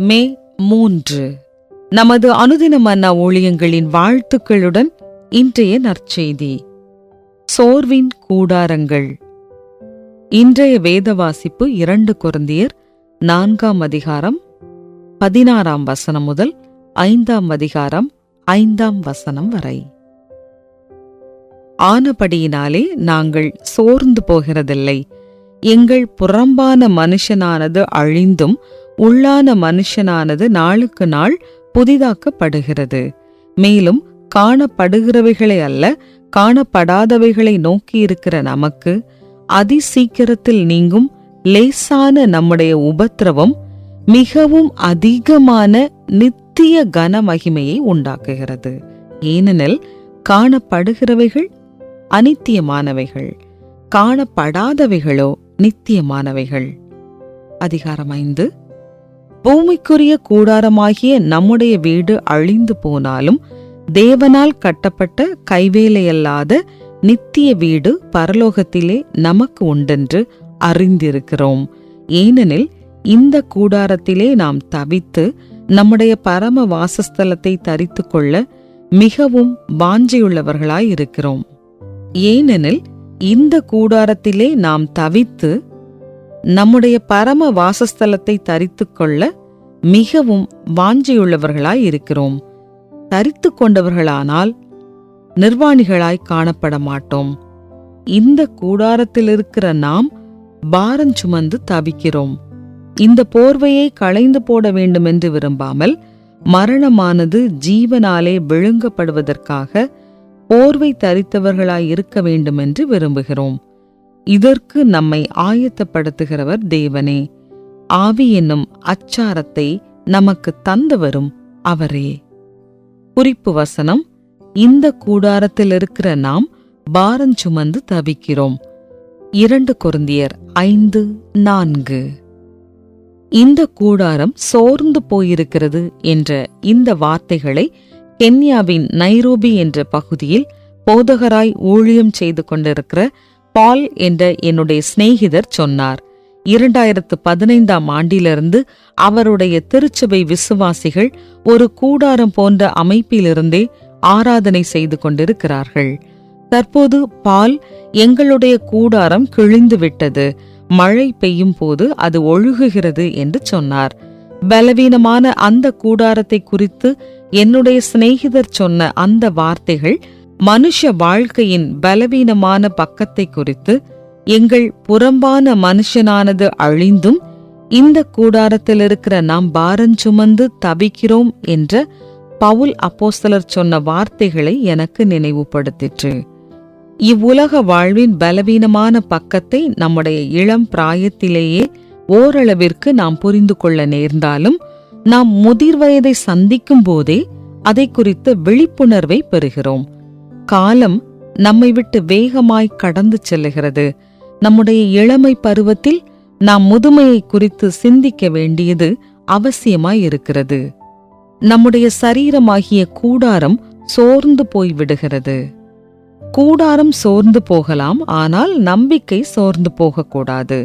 மே மூன்று. நமது அனுதின மன்னா ஊழியங்களின் வாழ்த்துக்களுடன் இன்றைய நற்செய்தி. சோர்வின் கூடாரங்கள். இன்றைய வேத வாசிப்பு இரண்டு குருந்தியர் நான்காம் அதிகாரம் பதினாறாம் வசனம் முதல் ஐந்தாம் அதிகாரம் ஐந்தாம் வசனம் வரை. ஆனபடியினாலே நாங்கள் சோர்ந்து போகிறதில்லை. எங்கள் புறம்பான மனுஷனானது அழிந்தும் உள்ளான மனுஷனானது நாளுக்கு நாள் புதிதாக்கப்படுகிறது. மேலும் காணப்படுகிறவைகளை அல்ல காணப்படாதவைகளை நோக்கியிருக்கிற நமக்கு அதிசீக்கிரத்தில் நீங்கும் லேசான நம்முடைய உபத்திரவம் மிகவும் அதிகமான நித்திய கன மகிமையை உண்டாக்குகிறது. ஏனெனில் காணப்படுகிறவைகள் அனித்தியமானவைகள் காணப்படாதவைகளோ நித்தியமானவைகள். அதிகாரம் ஐந்து. பூமிக்குரிய கூடாரமாகிய நம்முடைய வீடு அழிந்து போனாலும் தேவனால் கட்டப்பட்ட கைவேலையல்லாத நித்திய வீடு பரலோகத்திலே நமக்கு உண்டென்று அறிந்திருக்கிறோம். ஏனெனில் இந்த கூடாரத்திலே நாம் தவித்து நம்முடைய பரம வாசஸ்தலத்தை தரித்து கொள்ள மிகவும் வாஞ்சையுள்ளவர்களாயிருக்கிறோம். ஏனெனில் இந்த கூடாரத்திலே நாம் தவித்து நம்முடைய பரம வாசஸ்தலத்தை தரித்து கொள்ள மிகவும் வாஞ்சையுள்ளவர்களாய் இருக்கிறோம். தரித்து கொண்டவர்களானால் நிர்வாணிகளாய் காணப்பட மாட்டோம். இந்த கூடாரத்தில் இருக்கிற நாம் பாரஞ்சுமந்து தவிக்கிறோம். இந்த போர்வையை களைந்து போட வேண்டுமென்று விரும்பாமல் மரணமானது ஜீவனாலே விழுங்கப்படுவதற்காக போர்வை தரித்தவர்களாய் இருக்க வேண்டுமென்று விரும்புகிறோம். இதற்கு நம்மை ஆயத்தப்படுத்துகிறவர் தேவனே. ஆவி என்னும் அச்சாரத்தை நமக்கு தந்தவரும் அவரே. குறிப்பு வசனம் இந்த கூடாரத்தில் இருக்கிற நாம் பாரஞ்சுமந்து தவிக்கிறோம். இரண்டு கொருந்தியர் ஐந்து நான்கு. இந்த கூடாரம் சோர்ந்து போயிருக்கிறது என்ற இந்த வார்த்தைகளை கென்யாவின் நைரோபி என்ற பகுதியில் போதகராய் ஊழியம் செய்து கொண்டிருக்கிற பால் என்ற என்னுடைய சிநேகிதர் சொன்னார். இரண்டாயிரத்து பதினைந்தாம் ஆண்டிலிருந்து அவருடைய திருச்சபை விசுவாசிகள் ஒரு கூடாரம் போன்ற அமைப்பிலிருந்தே ஆராதனை செய்து கொண்டிருக்கிறார்கள். தற்போது பால் எங்களுடைய கூடாரம் கிழிந்து விட்டது மழை பெய்யும் போது அது ஒழுகுகிறது என்று சொன்னார். பலவீனமான அந்த கூடாரத்தை குறித்து என்னுடைய சிநேகிதர் சொன்ன அந்த வார்த்தைகள் மனுஷ வாழ்க்கையின் பலவீனமான பக்கத்தை குறித்து எங்கள் புறம்பான மனுஷனானது அழிந்தும் இந்த கூடாரத்தில் இருக்கிற நாம் பாரஞ்சுமந்து தவிக்கிறோம் என்ற பவுல் அப்போஸ்தலர் சொன்ன வார்த்தைகளை எனக்கு நினைவுபடுத்திற்று. இவ்வுலக வாழ்வின் பலவீனமான பக்கத்தை நம்முடைய இளம் பிராயத்திலேயே ஓரளவிற்கு நாம் புரிந்து கொள்ள நேர்ந்தாலும் நாம் முதிர் வயதை சந்திக்கும் போதே அதை குறித்த விழிப்புணர்வை பெறுகிறோம். காலம் நம்மை விட்டு வேகமாய் கடந்து செல்லுகிறது. நம்முடைய இளமை பருவத்தில் நாம் முதுமையை குறித்து சிந்திக்க வேண்டியது அவசியமாய் இருக்கிறது நம்முடைய சரீரமாகிய கூடாரம் சோர்ந்து போய் விடுகிறது கூடாரம் சோர்ந்து போகலாம் ஆனால் நம்பிக்கை சோர்ந்து போகக்கூடாது.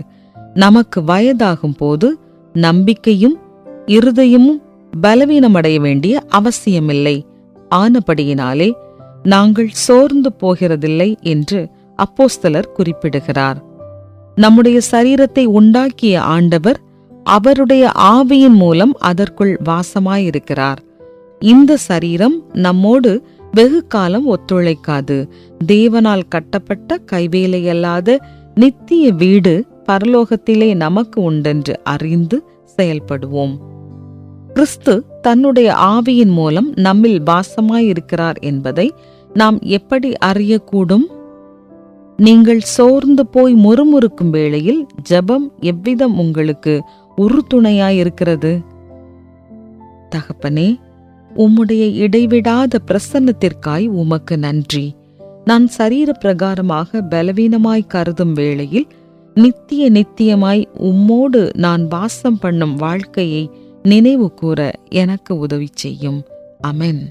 நமக்கு வயதாகும் போது நம்பிக்கையும் இருதயமும் பலவீனமடைய வேண்டிய அவசியமில்லை. ஆனபடியினாலே நாங்கள் சோர்ந்து போகிறதில்லை என்று அப்போஸ்தலர் குறிப்பிடுகிறார். நம்முடைய சரீரத்தை உண்டாக்கிய ஆண்டவர் அவருடைய ஆவியின் மூலம் அதற்குள் வாசமாயிருக்கிறார். இந்த சரீரம் நம்மோடு வெகு காலம் ஒத்துழைக்காது. தேவனால் கட்டப்பட்ட கைவேலையல்லாத நித்திய வீடு பரலோகத்திலே நமக்கு உண்டென்று அறிந்து செயல்படுவோம். கிறிஸ்து தன்னுடைய ஆவியின் மூலம் நம்மில் வாசமாயிருக்கிறார் என்பதை நாம் எப்படி அறியக்கூடும்? நீங்கள் சோர்ந்து போய் முறுமுறுக்கும் வேளையில் ஜபம் எவ்விதம் உங்களுக்கு உறுதுணையாயிருக்கிறது? தகப்பனே உம்முடைய இடைவிடாத பிரசன்னத்திற்காய் உமக்கு நன்றி. நான் சரீர பிரகாரமாக பலவீனமாய் கருதும் வேளையில் நித்திய நித்தியமாய் உம்மோடு நான் வாசம் பண்ணும் வாழ்க்கையை நினைவு கூற எனக்கு உதவி செய்யும். அமென்.